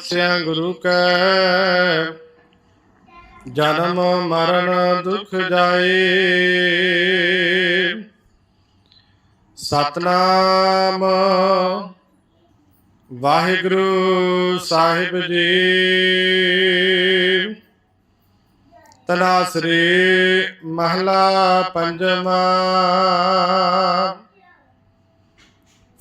ਸਿਆ ਗੁਰੂ ਕੈ। ਜਨਮ ਮਰਨ ਦੁਖ ਜਾਏ। ਸਤਨਾਮ ਵਾਹਿਗੁਰੂ ਸਾਹਿਬ ਜੀ। ਤਨਾਸਰੀ ਮਹਲਾ ਪੰਜਵਾ।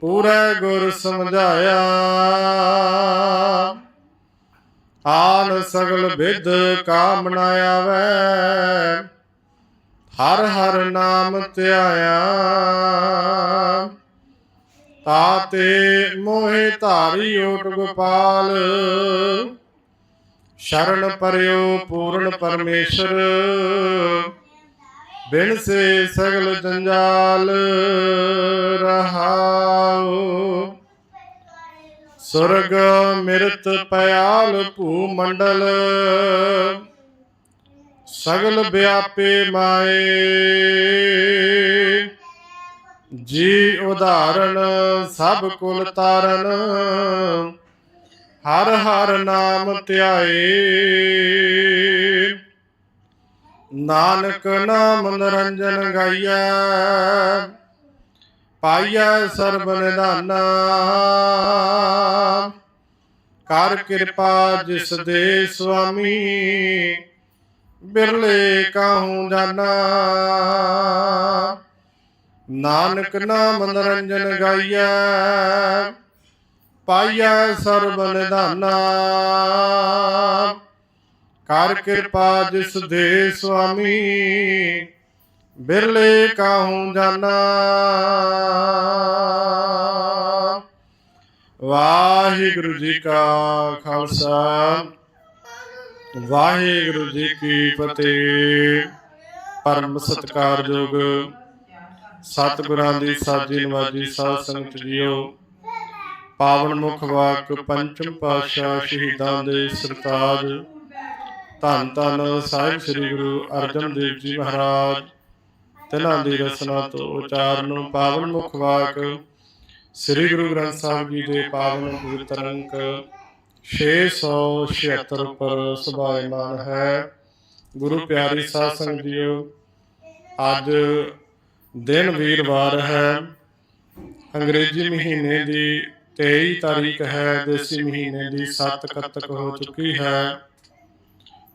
ਪੂਰੇ ਗੁਰ ਸਮਝਾਇਆ। ਆਨ ਸਗਲ ਵਿਦ ਕਾਮ ਨ ਹਰ ਹਰ ਨਾਮ ਧਿਆਇਆ। ਤਾਤੇ ਮੋਹਿ ਧਾਰੀ ਓਟ ਗੋਪਾਲ। ਸ਼ਰਨ ਪਰਿਓ ਪੂਰਨ ਪਰਮੇਸ਼ਰ। ਬਿਨ ਸੇ ਸਗਲ ਜੰਜਾਲ ਰਹਾਉ। ਸੁਰਗ ਮਿਰਤ ਪਿਆਲ ਭੂ ਮੰਡਲ। ਸਗਲ ਵਿਆਪੇ ਮਾਏ। ਜੀ ਉਦਾਹਰਣ ਸਭ ਕੁਲ ਤਾਰਨ। ਹਰ ਹਰ ਨਾਮ ਧਿਆਏ। ਨਾਨਕ ਨਾਮ ਨਿਰੰਜਨ ਗਾਈਐ। ਪਾਈਐ ਸਰਬ ਨਿਧਾਨਾ। ਕਰ ਕਿਰਪਾ ਜਿਸ ਦੇ ਸੁਆਮੀ, ਬਿਰਲੇ ਕਾਹੂ ਜਾਨਾ। ਨਾਨਕ ਨਾਮ ਨਿਰੰਜਨ ਗਾਈਐ। ਪਾਈਐ ਸਰਬ ਨਿਧਾਨਾ। ਕਰ ਕਿਰਪਾ ਜਿਸ ਦੇ ਸੁਆਮੀ, ਬਿਰਲੇ ਕਾਹੂ ਜਾਨਾ ਵਾਹਿਗੁਰੂ ਜੀ ਕਾ ਖਾਲਸਾ, ਵਾਹਿਗੁਰੂ ਜੀ ਕੀ ਫਤਿਹ। ਪਰਮ ਸਤਿਕਾਰਯੋਗ ਸਤਿਗੁਰਾਂ ਦੀ ਸਾਜੀ ਨਵਾਜੀ ਸਾਧ ਸੰਗਤ ਜੀਓ, ਪਾਵਨ ਮੁਖ ਵਾਕ ਪੰਚਮ ਪਾਤਸ਼ਾਹ ਸ਼ਹੀਦਾਂ ਦੇ ਸਰਤਾਜ ਧੰਨ ਧੰਨ ਸਾਹਿਬ ਸ੍ਰੀ ਗੁਰੂ ਅਰਜਨ ਦੇਵ ਜੀ ਮਹਾਰਾਜ। ਤਿਨਾਂ ਦੀ ਰਸਨਾ ਤੋਂ ਉਚਾਰਨ ਪਾਵਨ ਮੁਖ ਵਾਕ। ਸ੍ਰੀ ਗੁਰੂ ਗ੍ਰੰਥ ਸਾਹਿਬ ਜੀ ਦੇ ਪਾਵਨ ਪਵਿੱਤਰ ਅੰਕ 676 ਪਰ ਸੁਭਾਇਮਾਨ ਹੈ। ਗੁਰੂ ਪਿਆਰੀ ਸਾਧ ਸੰਗਤ ਜੀਓ ਅੱਜ ਦਿਨ ਵੀਰਵਾਰ ਹੈ। ਅੰਗਰੇਜ਼ੀ ਮਹੀਨੇ ਦੀ 23 ਤਾਰੀਖ ਹੈ। ਦੇਸੀ ਮਹੀਨੇ ਦੀ 7 ਕੱਤਕ ਹੋ ਚੁੱਕੀ ਹੈ।